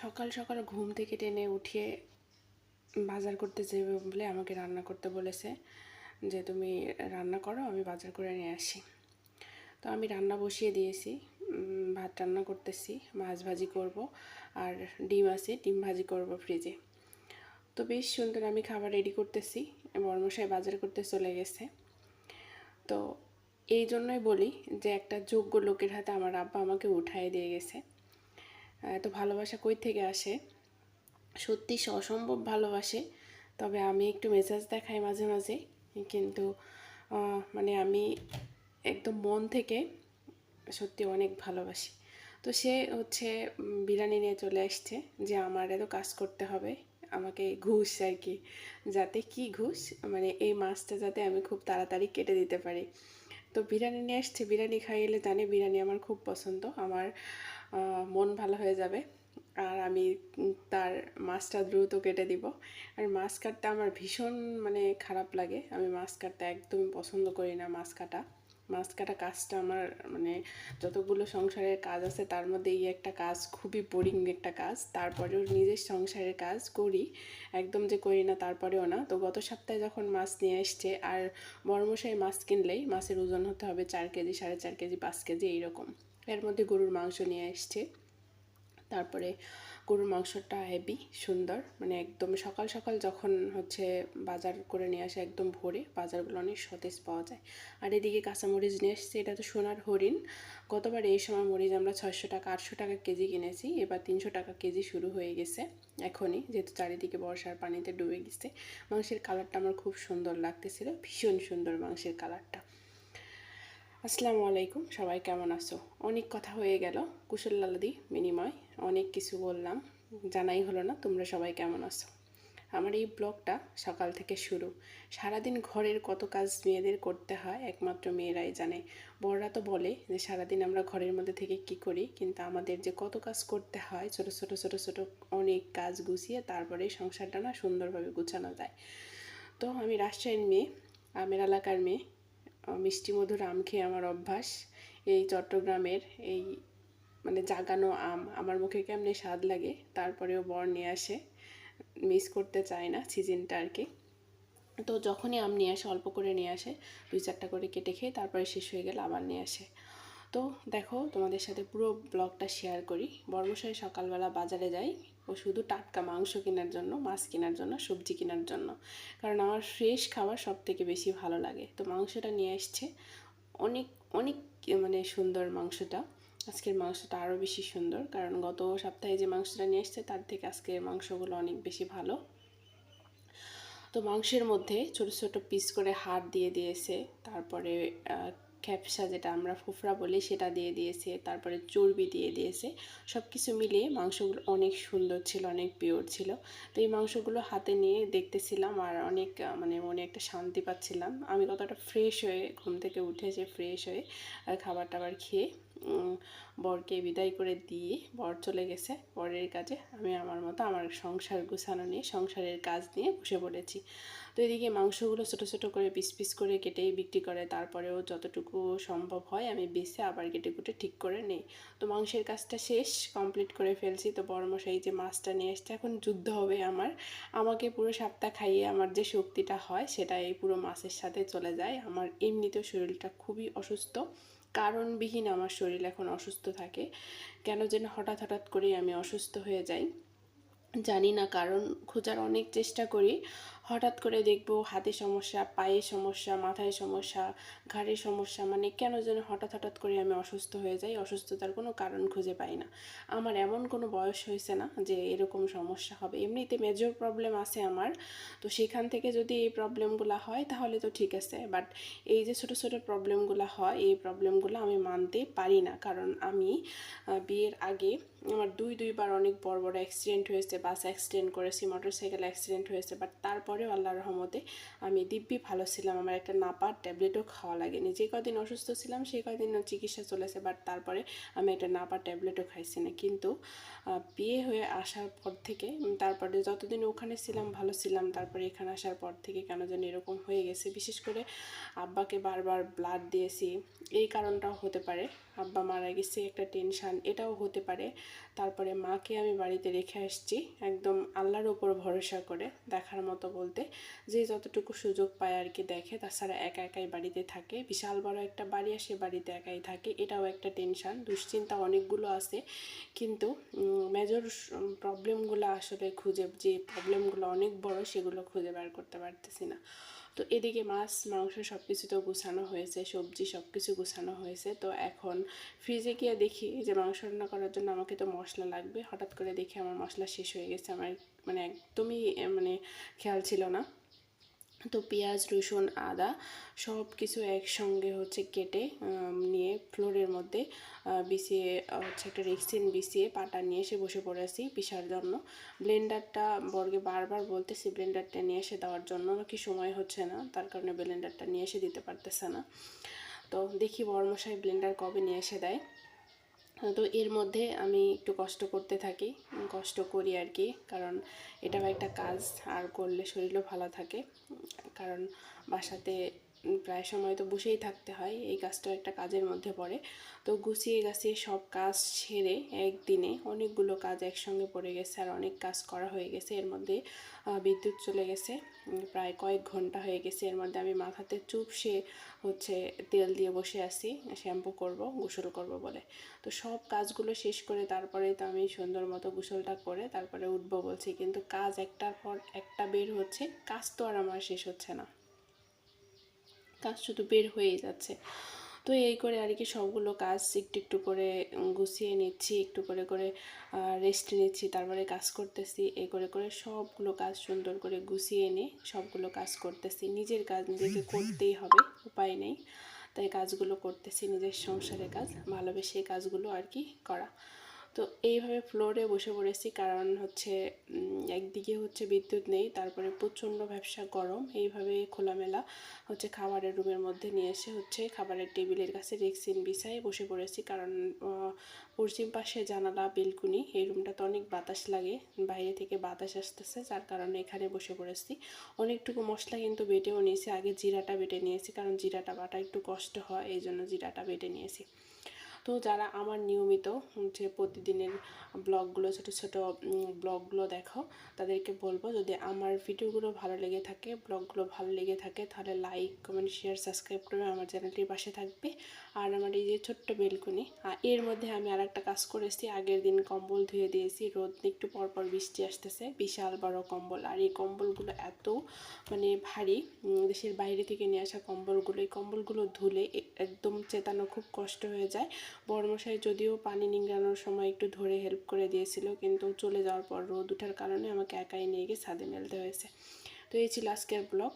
সকাল সকাল ঘুম থেকে টেনে উঠিয়ে বাজার করতে যাবে বলে আমাকে রান্না করতে বলেছে যে, তুমি রান্না করো, আমি বাজার করে নিয়ে আসি। তো আমি রান্না বসিয়ে দিয়েছি ভাত রান্না করতেছি, মাছ ভাজি করব আর ডিম আছে, ডিম ভাজি করব ফ্রিজে। তো বেশ সুন্দর আমি খাবার রেডি করতেছি, বর্মশাই বাজার করতে চলে গেছে। তো এই জন্যই বলি যে, একটা যোগ্য লোকের হাতে আমার আব্বা আমাকে উঠায় দিয়ে গেছে। এত ভালোবাসা কই থেকে আসে? সত্যি অসম্ভব ভালোবাসে। তবে আমি একটু মেজাজ দেখাই মাঝে মাঝে। কিন্তু মানে আমি একদম মন থেকে সত্যি অনেক ভালোবাসি। তো সে হচ্ছে বিরিয়ানি নিয়ে চলে আসছে যে আমার এত কাজ করতে হবে। আমাকে ঘুষ আর কি, যাতে কি ঘুষ? মানে এই মাছটা যাতে আমি খুব তাড়াতাড়ি কেটে দিতে পারি। তো বিরিয়ানি নিয়ে আসছে। বিরিয়ানি খাইলে জানে বিরিয়ানি আমার খুব পছন্দ। আমার মন ভালো হয়ে যাবে। আর আমি তার মাছটা দ্রুত কেটে দিব। আর মাছ কাটতে আমার ভীষণ মানে খারাপ লাগে। আমি মাছ কাটতে একদমই পছন্দ করি না মাছ কাটা। মাছ কাটা কাজটা আমার মানে যতগুলো সংসারের কাজ আছে, তার মধ্যে এই একটা কাজ খুবই বোরিং একটা কাজ। তারপরেও নিজের সংসারের কাজ করি। একদম যে করি না, তারপরেও না। তো গত সপ্তাহে যখন মাছ নিয়ে এসছে, আর বড়মশাই মাছ কিনলেই মাছের ওজন হতে হবে চার কেজি, সাড়ে চার কেজি, পাঁচ কেজি, এইরকম। এর মধ্যে গরুর মাংস নিয়ে এসছে। তারপরে গরুর মাংসটা হেভি সুন্দর মানে একদম সকাল সকাল যখন হচ্ছে বাজার করে নিয়ে আসে একদম ভোরে, বাজারগুলো অনেক সতেজ পাওয়া যায়। আর এদিকে কাঁচামরিচ নিয়ে এসছে, এটা তো সোনার হরিণ। গতবার এই সময় মরিচ আমরা ছয়শো টাকা, আটশো টাকা কেজি কিনেছি, এবার তিনশো টাকা কেজি শুরু হয়ে গেছে এখনই, যেহেতু চারিদিকে বর্ষার পানিতে ডুবে গেছে। মাংসের কালারটা আমার খুব সুন্দর লাগতেছিল, ভীষণ সুন্দর মাংসের কালারটা। আসসালামু আলাইকুম, সবাই কেমন আছো? অনেক কথা হয়ে গেল কুশলালাদি বিনিময়, অনেক কিছু বললাম, জানাই হলো না, তোমরা সবাই কেমন আছো? আমার এই ব্লগটা সকাল থেকে শুরু। সারাদিন ঘরের কত কাজ মেয়েদের করতে হয়, একমাত্র মেয়েরাই জানে। বড়রা তো বলে যে, সারাদিন আমরা ঘরের মধ্যে থেকে কি করি, কিন্তু আমাদের যে কত কাজ করতে হয়, ছোট ছোট ছোট ছোট অনেক কাজ গুছিয়ে তারপরে সংসারটা না সুন্দরভাবে গুছানো যায়। তো আমি রাজশাহীর মেয়ে, আমের এলাকার মেয়ে মিষ্টি মধুর আম খেয়ে আমার অভ্যাস। এই চট্টগ্রামের এই মানে জাগানো আম, আমার মুখে কেমনে স্বাদ লাগে তারপরেও বর নিয়ে আসে। মিস করতে চায় না সিজনটা আর কি। তো যখনই আম নিয়ে আসে, অল্প করে নিয়ে আসে, দুই চারটা করে কেটে খেয়ে তারপরে শেষ হয়ে গেলে আবার নিয়ে আসে। তো দেখো তোমাদের সাথে পুরো ব্লগটা শেয়ার করি। বর্মশাই সকালবেলা বাজারে যাই ও শুধু টাটকা মাংস কেনার জন্য, মাছ কেনার জন্য, সবজি কেনার জন্য। কারণ আমার ফ্রেশ খাবার সব থেকে বেশি ভালো লাগে। তো মাংসটা নিয়ে এসছে অনেক অনেক মানে সুন্দর মাংসটা। আজকের মাংসটা আরও বেশি সুন্দর। কারণ গত সপ্তাহে যে মাংসটা নিয়ে এসছে তার থেকে আজকের মাংসগুলো অনেক বেশি ভালো। তো মাংসের মধ্যে ছোট ছোট পিস করে হাড় দিয়ে দিয়েছে। তারপরে ক্যাপসা যেটা আমরা ফুফরা বলি, সেটা দিয়ে দিয়েছে, তারপরে চর্বি দিয়ে দিয়েছে। সব কিছু মিলিয়ে মাংসগুলো অনেক সুন্দর ছিল, অনেক পিওর ছিল। তো এই মাংসগুলো হাতে নিয়ে দেখতেছিলাম আর অনেক মানে মনে একটা শান্তি পাচ্ছিলাম। আমি কতটা ফ্রেশ হয়ে ঘুম থেকে উঠে যে ফ্রেশ হয়ে খাবার টাবার খেয়ে বরকে বিদায় করে দিয়ে বর চলে গেছে। বরের কাজে আমি আমার মতো আমার সংসার গুছানো নিয়ে, সংসারের কাজ নিয়ে বসে পড়েছি। তো এদিকে মাংসগুলো ছোটো ছোটো করে পিস পিস করে কেটেই বিক্রি করে, তারপরেও যতটুকু সম্ভব হয় আমি বেছে আবার কেটে কুটে ঠিক করে নেই। তো মাংসের কাজটা শেষ কমপ্লিট করে ফেলছি। তো বড় মশাই যে মাছটা নিয়ে এসছে, এখন যুদ্ধ হবে আমার। আমাকে পুরো সপ্তাহ খাইয়ে আমার যে শক্তিটা হয় সেটা এই পুরো মাছের সাথে চলে যায়। আমার এমনিতেও শরীরটা খুবই অসুস্থ। কারণবিহীন আমার শরীর এখন অসুস্থ থাকে। কেন যেন হঠাৎ হঠাৎ করেই আমি অসুস্থ হয়ে যাই। জানি না কারণ খোঁজার অনেক চেষ্টা করি। হঠাৎ করে দেখব হাতে সমস্যা পায়ে সমস্যা, মাথায় সমস্যা, ঘাড়ের সমস্যা মানে কেন যেন হঠাৎ হঠাৎ করে আমি অসুস্থ হয়ে যাই। অসুস্থতার কোনো কারণ খুঁজে পাই না। আমার এমন কোনো বয়স হয়েছে না যে এরকম সমস্যা হবে। এমনিতে মেজর প্রবলেম আছে আমার। তো সেখান থেকে যদি এই প্রবলেমগুলো হয়, তাহলে তো ঠিক আছে। বাট এই যে ছোটো ছোটো প্রবলেমগুলো হয়, এই প্রবলেমগুলো আমি মানতে পারি না। কারণ আমি বিয়ের আগে আমার দুই, দুইবার অনেক বড় বড় অ্যাক্সিডেন্ট হয়েছে। বাস অ্যাক্সিডেন্ট করেছি মোটরসাইকেল অ্যাক্সিডেন্ট হয়েছে। বাট তারপরেও আল্লাহর রহমতে আমি দিব্যি ভালো ছিলাম। আমার একটা নাপার ট্যাবলেটও খাওয়া লাগেনি। যে কদিন অসুস্থ ছিলাম, সেই কদিন চিকিৎসা চলেছে বাট তারপরে আমি একটা নাপার ট্যাবলেটও খাইছি না। কিন্তু বিয়ে হয়ে আসার পর থেকে তারপরে যতদিন ওখানে ছিলাম, ভালো ছিলাম, তারপরে এখানে আসার পর থেকে কেন যেন এরকম হয়ে গেছে। বিশেষ করে আব্বাকে বারবার ব্লাড দিয়েছি। এই কারণটাও হতে পারে। আব্বা মারা গেছে, একটা টেনশান এটাও হতে পারে। তারপরে মাকে আমি বাড়িতে রেখে আসছি, একদম আল্লাহর ওপর ভরসা করে দেখার মতো বলতে। যে যতটুকু সুযোগ পায় আর কি দেখে, তাছাড়া একা একাই বাড়িতে থাকে। বিশাল বড় একটা বাড়ি আসে, বাড়িতে একাই থাকে, এটাও একটা টেনশান দুশ্চিন্তা অনেকগুলো আছে, কিন্তু মেজর প্রবলেমগুলো আসলে খুঁজে, যে প্রবলেমগুলো অনেক বড়, সেগুলো খুঁজে বার করতে পারতেছি না। তো এদিকে মাছ, মাংস সব কিছু তো গুছানো হয়েছে, সবজি সব কিছু গুছানো হয়েছে। তো এখন ফ্রিজে গিয়ে দেখি যে মাংস রান্না করার জন্য আমাকে তো মশলা লাগবে। হঠাৎ করে দেখি আমার মশলা শেষ হয়ে গেছে। আমার মানে একদমই মানে খেয়াল ছিল না। তো পেঁয়াজ, রসুন, আদা সব কিছু একসঙ্গে হচ্ছে কেটে নিয়ে ফ্লোরের মধ্যে বিছিয়ে হচ্ছে একটা রেক্সিন বিছিয়ে পাটা নিয়ে এসে বসে পড়েছি পিসার জন্য। ব্লেন্ডারটা বর্গে বারবার বলতেছি, ব্লেন্ডারটা নিয়ে এসে দেওয়ার জন্য কি সময় হচ্ছে না, তার কারণে ব্লেন্ডারটা নিয়ে এসে দিতে পারতেছে না। তো দেখি বর্মশাই ব্লেন্ডার কবে নিয়ে এসে দেয়। তো এর মধ্যে আমি একটু কষ্ট করতে থাকি, কষ্ট করি আর কি। কারণ এটাও একটা কাজ, আর করলে শরীরও ভালো থাকে। কারণ বাসাতে প্রায় সময় তো বসেই থাকতে হয়, এই কাজটাও একটা কাজের মধ্যে পড়ে। তো গুছিয়ে গাছিয়ে সব কাজ সেরে একদিনে অনেকগুলো কাজ একসঙ্গে পড়ে গেছে আর অনেক কাজ করা হয়ে গেছে। এর মধ্যে বিদ্যুৎ চলে গেছে প্রায় কয়েক ঘণ্টা হয়ে গেছে। এর মধ্যে আমি মাথাতে চুপসে হচ্ছে তেল দিয়ে বসে আছি, শ্যাম্পু করব, গোসল করব বলে। তো সব কাজগুলো শেষ করে তারপরে তো আমি সুন্দর মতো গোসলটা করে তারপরে উঠবো বলছি। কিন্তু কাজ একটার পর একটা বের হচ্ছে, কাজ তো আর আমার শেষ হচ্ছে না। কাজ শুধু বের হয়েই যাচ্ছে। তো এই করে আর কি সবগুলো কাজ একটু একটু করে গুছিয়ে নিচ্ছি, একটু করে করে রেস্ট নিচ্ছি, তারপরে কাজ করতেছি এই করে করে সবগুলো কাজ সুন্দর করে গুছিয়ে এনে সবগুলো কাজ করতেছি। নিজের কাজ নিজেকে করতেই হবে, উপায় নেই। তাই কাজগুলো করতেছি, নিজের সংসারের কাজ, ভালোবেসে কাজগুলো আর কি করা। তো এইভাবে ফ্লোরে বসে পড়েছি, কারণ হচ্ছে একদিকে হচ্ছে বিদ্যুৎ নেই, তারপরে প্রচণ্ড ব্যবসা গরম, এইভাবে খোলামেলা হচ্ছে খাবারের রুমের মধ্যে নিয়ে এসে হচ্ছে খাবারের টেবিলের কাছে রেক্সিন বিছায় বসে পড়েছি, কারণ পশ্চিম পাশে জানালা, বেলকুনি, এই রুমটাতে অনেক বাতাস লাগে, বাইরে থেকে বাতাস আসতেছে, যার কারণে এখানে বসে পড়েছি। অনেকটুকু মশলা কিন্তু বেটেও নিয়েছি, আগে জিরাটা বেটে নিয়েছি, কারণ জিরাটা বাটা একটু কষ্ট হয়, এই জন্য জিরাটা বেটে নিয়েছি। তো যারা আমার নিয়মিত যে প্রতিদিনের ব্লগগুলো, ছোটো ছোটো ব্লগগুলো দেখো, তাদেরকে বলব যদি আমার ভিডিওগুলো ভালো লেগে থাকে, ব্লগগুলো ভালো লেগে থাকে, তাহলে লাইক কমেন্ট শেয়ার সাবস্ক্রাইব করে আমার চ্যানেলটির পাশে থাকবে। আর আমার এই যে ছোট্ট বেলকুনি আর এর মধ্যে আমি আর একটা কাজ করেছি, আগের দিন কম্বল ধুয়ে দিয়েছি, রোদ একটু পর পর বৃষ্টি আসতেছে, বিশাল বড় কম্বল। আর এই কম্বলগুলো এত মানে ভারী দেশের বাইরে থেকে নিয়ে আসা কম্বলগুলো, এই কম্বলগুলো ধুলে একদম চেতানো খুব কষ্ট হয়ে যায়। বড়মশাই যদিও পানি নিংড়ানোর সময় একটু ধরে হেল্প করে দিয়েছিল, কিন্তু চলে যাওয়ার পর রোদ উঠার কারণে আমাকে একাই নিয়ে গিয়ে ছাদে মেলতে হয়েছে। তো এই ছিল আজকের ব্লগ